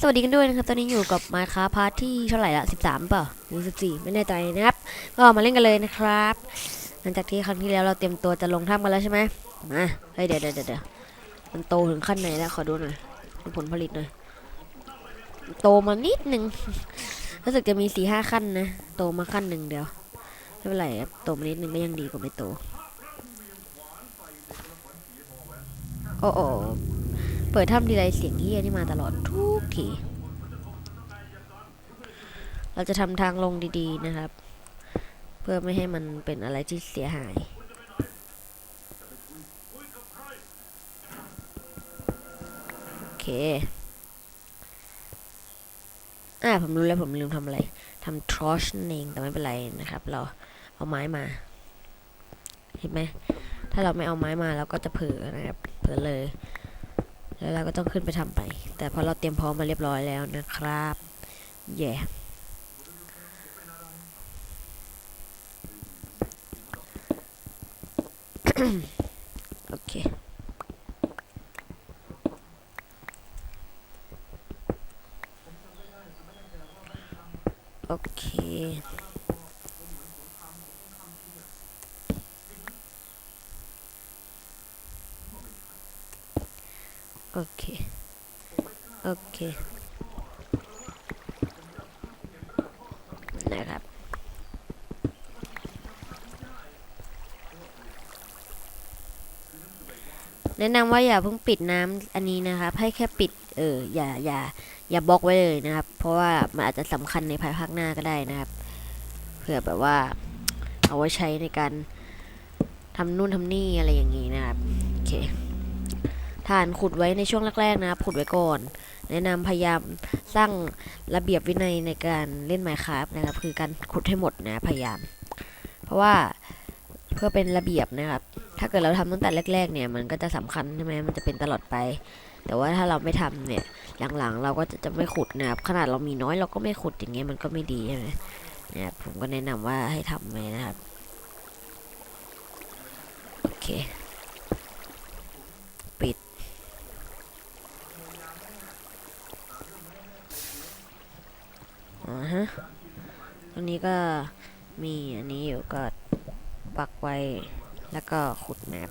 สวัสดีกันด้วยนะครับ ตอนนี้อยู่กับมาคาพาร์ทที่เท่าไหร่ละ13เปล่าหรือ14ไม่แน่ใจนะครับ ก็มาเล่นกันเลยนะครับ หลังจากที่ครั้งที่แล้วเราเตรียมตัวจะลงถ้ำกันแล้วใช่ไหมมาเฮ้ยเดี๋ยวเดี๋ยวเดี๋ยวมันโตถึงขั้นไหนแล้วขอดูหน่อยดูผลผลิตหน่อยโตมานิดหนึ่งรู้สึกจะมีสี่ห้าขั้นนะโตมาขั้นหนึ่งเดียวไม่เป็นไรครับโตมานิดหนึ่งก็ยังดีกว่าไม่โตโอ้โอ เปิดถ้ำทีไรเสียงเฮียนี่มาตลอดทุกที เราจะทำทางลงดีๆนะครับ เพื่อไม่ให้มันเป็นอะไรที่เสียหายโอเคอ่าผมรู้แล้วผมลืมทำอะไรทำทรอชนั่นเองแต่ไม่เป็นไรนะครับ เราเอาไม้มา เห็นไหมถ้าเราไม่เอาไม้มาเราก็จะเผลอนะครับเผลอเลย แล้วเราก็ต้องขึ้นไปทำไป แต่พอเราเตรียมพร้อมมาเรียบร้อยแล้วนะครับแย่โอเคโอเค โอเค โอเค นะครับ แนะนำว่าอย่าเพิ่งปิดน้ำอันนี้นะครับ ให้แค่ปิด เออ อย่า อย่า อย่าบล็อกไว้เลยนะครับ เพราะว่ามันอาจจะสำคัญในภายภาคหน้าก็ได้นะครับ เผื่อแบบว่า เอาไว้ใช้ในการทำนู่นทำนี่อะไรอย่างนี้นะครับ โอเค ฐานขุดไว้ในช่วงแรกๆนะครับขุดไว้ก่อน แนะนำพยายามสร้างระเบียบวินัยในการเล่น Minecraft นะครับ คือการขุดให้หมดนะพยายาม เพราะว่าเพื่อเป็นระเบียบนะครับ ถ้าเกิดเราทำตั้งแต่แรก ๆ เนี่ยมันก็จะสำคัญใช่ไหมมันจะเป็นตลอดไป แต่ว่าถ้าเราไม่ทำเนี่ยหลังๆ เราก็จะจะไม่ขุดนะครับ ขนาดเรามีน้อยเราก็ไม่ขุดอย่างเงี้ยมันก็ไม่ดีใช่ไหมนะครับผมก็แนะนำว่าให้ทำไหมนะครับโอเค ปิด อ่าฮะตรงนี้ ก็มีอันนี้อยู่ก็ปักไว้แล้วก็ขุดแมป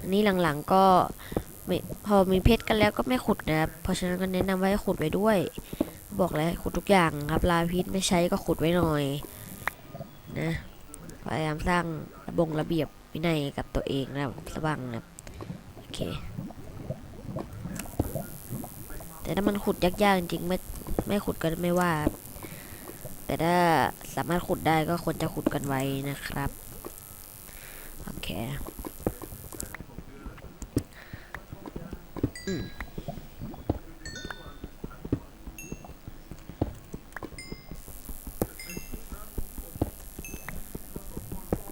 อันนี้หลังๆก็พอมีเพชรกันแล้วก็ไม่ขุดนะครับ เพราะฉะนั้นก็แนะนำว่าให้ขุดไว้ด้วย บอกแล้วให้ขุดทุกอย่างครับลาพิษไม่ใช้ก็ขุดไว้หน่อยนะพยายามสร้างระบงระเบียบวินัยกับตัวเองนะครับสว่างนะครับโอเค แต่ถ้ามันขุดยากๆจริงๆไม่ไม่ขุดก็ไม่ว่า แต่ถ้าสามารถขุดได้ก็ควรจะขุดกันไว้นะครับ โอเคอืม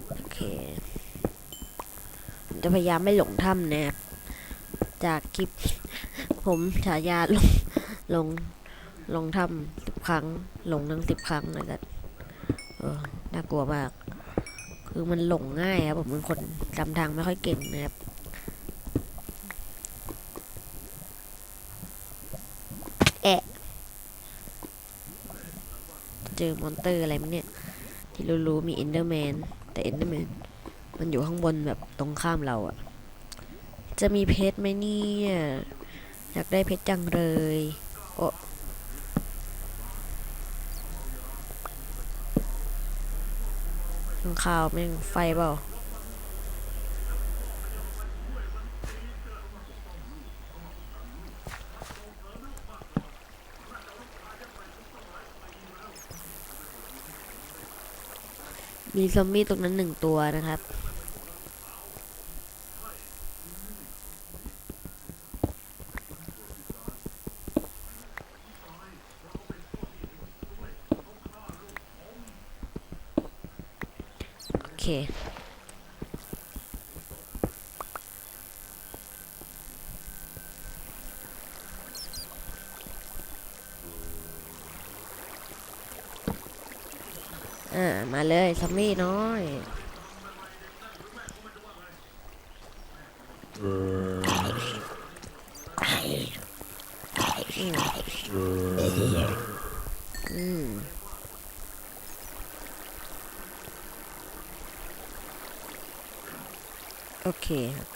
โอเคจะพยายามไม่หลงถ้ำนะครับ จากคลิปผมฉายาลงลงลงทำ ครั้งลงทั้งสิบครั้งเลยกันเออน่ากลัวมาก คือมันหลงง่ายครับผมเป็นคนจำทางไม่ค่อยเก่งนะครับแอะเจอมอนเตอร์อะไรมั้งเนี่ย ที่รู้ๆมีเอนเดอร์แมนแต่เอนเดอร์แมนมันอยู่ข้างบนแบบตรงข้ามเราอะจะมีเพชรไหมเนี่ย อยากได้เพชรจังเลย ข้างข่าวแม่งไฟเปล่ามีซอมบี้ตรงนั้นหนึ่งตัวนะครับ อ่ามาเลยซอมบี้น้อย อืม อืม โอเคครับ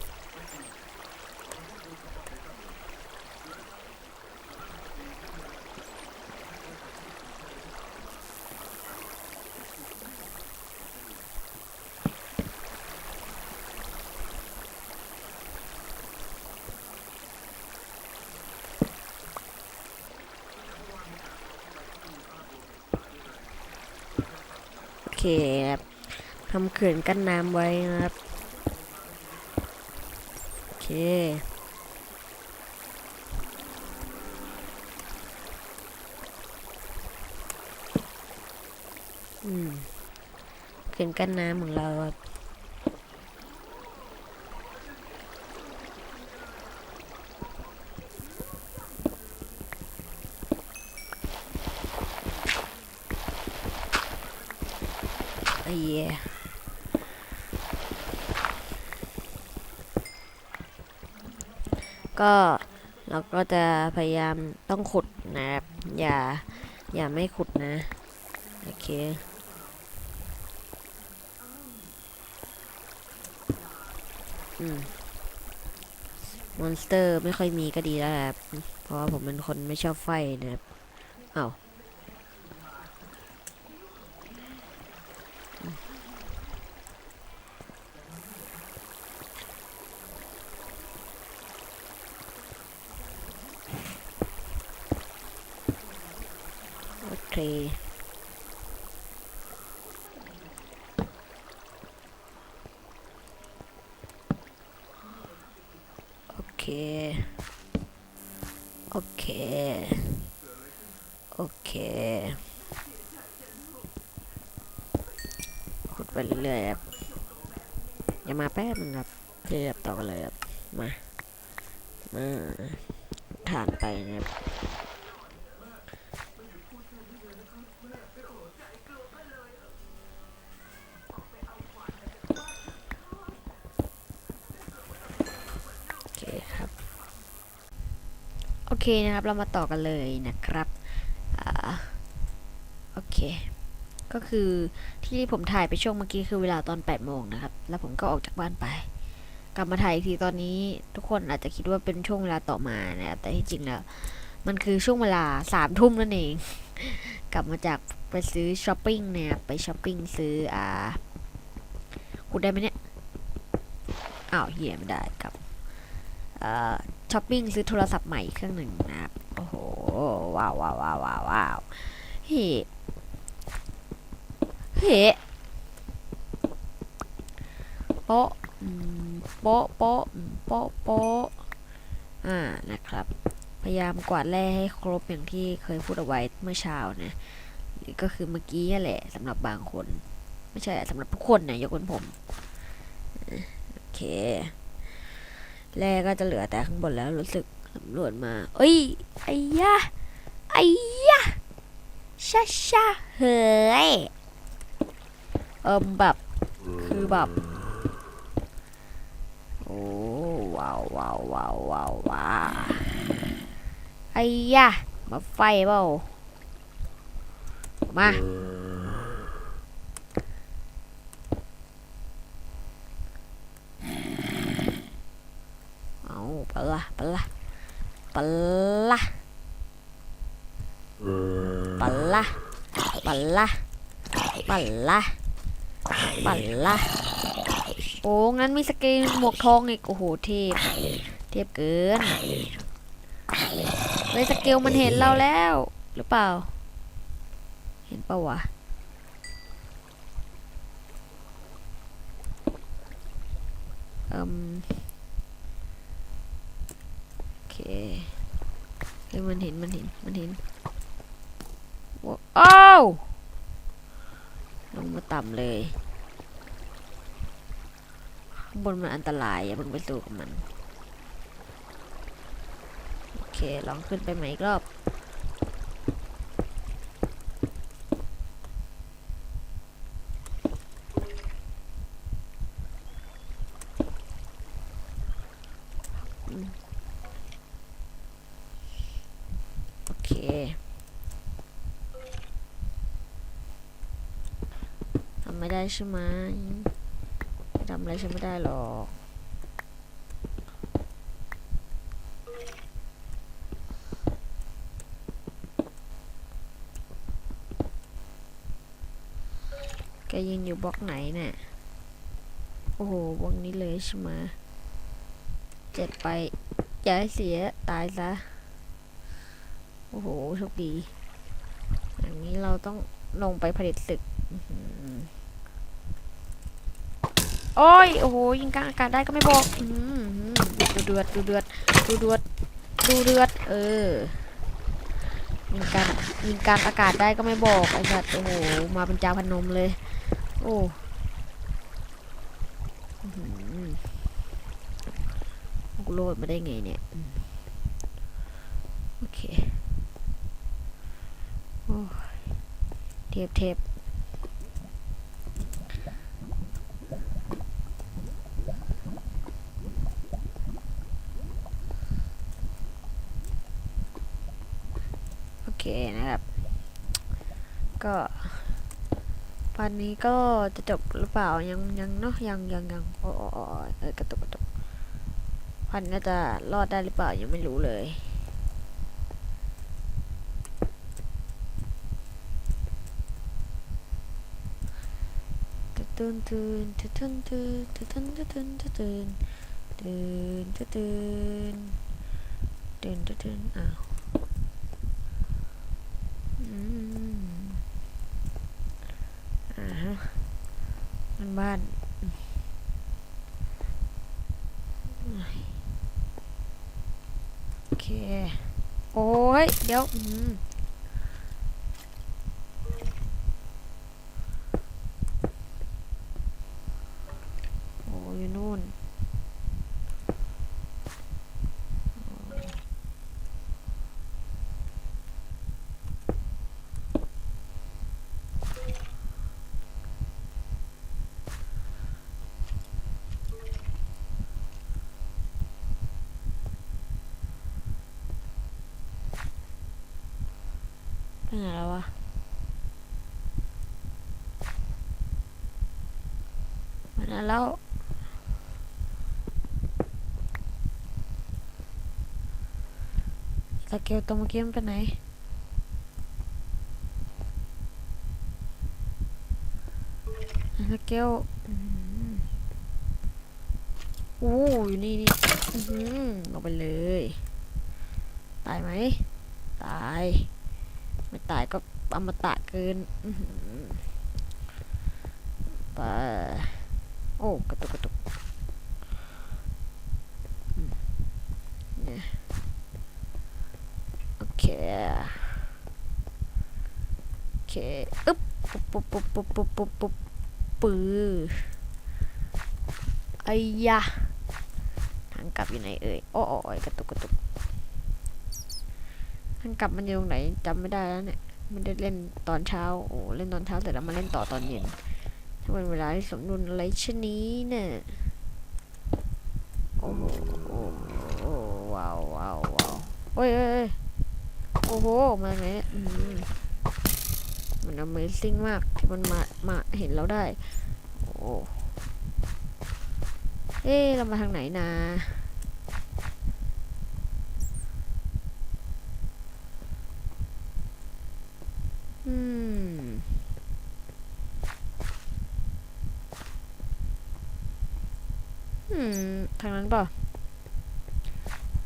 โอ เคครับทำเขื่อนกั้นน้ำไว้นะครับ โอเค อืมเขื่อนกั้นน้ำของเราครับไอ้เหี้ย ก็เราก็จะพยายามต้องขุดนะครับ อย่า อย่าไม่ขุดนะ โอเค อืม มอนสเตอร์ไม่ค่อยมีก็ดีแล้วครับ เพราะว่าผมเป็นคนไม่ชอบไฟนะครับอ้าว เค โอเค โอเค โอเคขุดไปเรื่อยๆครับอย่ามาแป๊บนึงครับเทียบต่อกันเลยครับ มา มาฐานไปนะครับ โอเคครับ โอ เคนะครับเรามาต่อกันเลยนะครับอโอเค ก็คือที่ผมถ่ายไปช่วงเมื่อกี้คือเวลาตอน8โมงนะครับ แล้วผมก็ออกจากบ้านไป กลับมาถ่ายอีกทีตอนนี้ทุกคนอาจจะคิดว่าเป็นช่วงเวลาต่อมานะครับแต่ที่จริงแล้วมันคือช่วงเวลาสามทุ่มนั่นเอง กลับมาจากไปซื้อช้อปปิ้งนะครับไปช้อปปิ้งซื้ออ่าคุณได้ไหมเนี่ยอ้าวเฮียไม่ได้ครับ เอ่อ ช้อปปิ้งซื้อโทรศัพท์ใหม่เครื่องหนึ่งนะครับ โอ้โหว้าวว้าวว้าวว้าวว้าวเฮ้เฮ้โป๊ะโป๊ะโป๊ะโป๊ะโป๊ะอ่า นะครับ พยายามกวาดแร่ให้ครบอย่างที่เคยพูดเอาไว้เมื่อเช้านะก็คือเมื่อกี้แหละสำหรับบางคน ไม่ใช่สำหรับทุกคนนะยกเว้นผม โอเค แร่ก็จะเหลือแต่ข้างบนแล้วรู้สึกสำรวจมาเอ้ยไอ้ยะไอ้ยะชาชาเฮ้ยเอิมแบบคือแบบโอ้ว้าวว้าวว้าวว้าวว้าวไอ้ยะมาไฟเปล่ามา เอาไปละปละปละปละปละปละปละโอ้งั้นมีสกิลหมวกทองอีกโอ้โหเทพเทพเกินเฮ้ยสกิลมันเห็นเราแล้ว หรือเปล่า เห็นเปล่าวะเอืม โอ เคเฮ้ยมันเห็นมันเห็นมันเห็นว้าอ้าวลงมาต่ำเลยข้างบนมันอันตรายอย่าเพิ่งไปสู้กับมัน โอเค ลองขึ้นไปใหม่อีกรอบ ทำไม่ได้ใช่ไหมทำอะไรฉันไม่ได้หรอกแกยืนอยู่บล็อกไหนเนี่ย โอ้โหบล็อกนี้เลยใช่ไหมเจ็ดไปอย่าให้เสียตายซะ โอ้โหโชคดี อย่างนี้เราต้องลงไปผลิตศึกโอ้ย โอ้โห ยิงกลางอากาศได้ก็ไม่บอกดูเดือด ดูเดือด ดูเดือด ดูเดือด เออ ยิงกลางยิงกลางอากาศได้ก็ไม่บอกไอ้สัตว์โอ้โห มาเป็นจาพนมเลย โอ้อื้อหือกูโลดมาได้ไงเนี่ยอืมโอเค โอ้ย เทปเทปโอเคนะครับ ก็วันนี้ก็จะจบหรือเปล่ายังยังเนาะยังยังยังโอ้โอ้เออกระตุกกระตุกพันน่าจะรอดได้หรือเปล่ายังไม่รู้เลย ตื่นตื่นตื่นตื่นตื่นตื่นตื่นตื่นตื่นตื่นตื่นตื่นตื่นตื่นอ้าวอืมอ่าฮะบ้านบ้านโอเค โอ้ย เดี๋ยวอืม โอ้อยู่นู่น ไปไหนแล้ววะมาแล้วสเกลตัวเมื่อกี้มันไปไหนสเกลอื้อหืออู้อยู่นี่นี่อือหือลงไปเลย ตายไหม ตาย ไม่ตายก็อมตะเกินอื้อหือไปโอ้กระตุกกระตุกโอเคโอเคอึ๊บปุ๊บปุ๊บปุ๊บปุ๊บปุ๊บปุ๊บปุ๊บปื้อไอ้ยะทางกลับอยู่ไหนเอ่ยโอ้ยกระตุกกระตุก ทางกลับมันอยู่ตรงไหนจำไม่ได้แล้วเนี่ย มันได้เล่นตอนเช้า โอ้ เล่นตอนเช้าเสร็จแล้วมาเล่นต่อตอนเย็นถ้าเป็นเวลาที่สมดุลอะไรชนนี้เนี่ยโอ้โหโอ้โหว้าวว้าวว้าวโอ้ยเอ้ยโอ้โห มาไหนมมัน Amazing มากที่มันมา มาเห็นเราได้ โอ้ เอ๊ะเรามาทางไหนนะ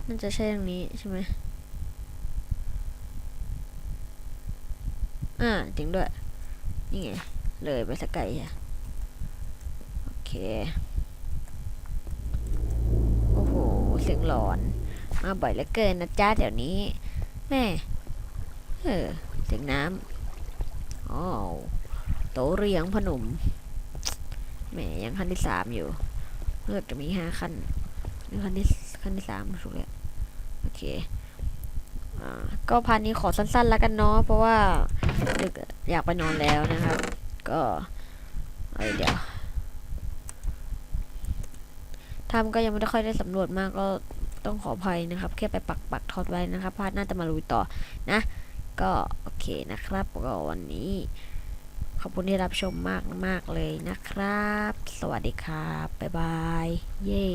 น่าจะใช่ทางนี้ใช่ไหมอ่าจริงด้วย นี่ไง เลยไปสักไกลอะโอเค โอ้โห เสียงหลอน มาบ่อยเหลือเกินนะจ้าเดี๋ยวนี้ แม่ เออ เสียงน้ำอ๋อโตเรียงพนมแหมยังขั้นที่สามอยู่เลือดจะมีห้าขั้นขั้นที่ขั้นที่สามถูกแล้ว โอเคอ่าก็พาร์ทนี้ขอสั้นๆแล้วกันเนาะเพราะว่าดึกอยากไปนอนแล้วนะครับ ก็เเดี๋ยวทำก็ยังไม่ได้ค่อยได้สำรวจมากก็ต้องขออภัยนะครับ แค่ไปปักปักทอดไว้นะครับพาดน่าจะมาลุยต่อนะ ก็โอเคนะครับก็วันนี้ ขอบคุณที่รับชมมากมากเลยนะครับ สวัสดีครับ บ๊ายบาย เย้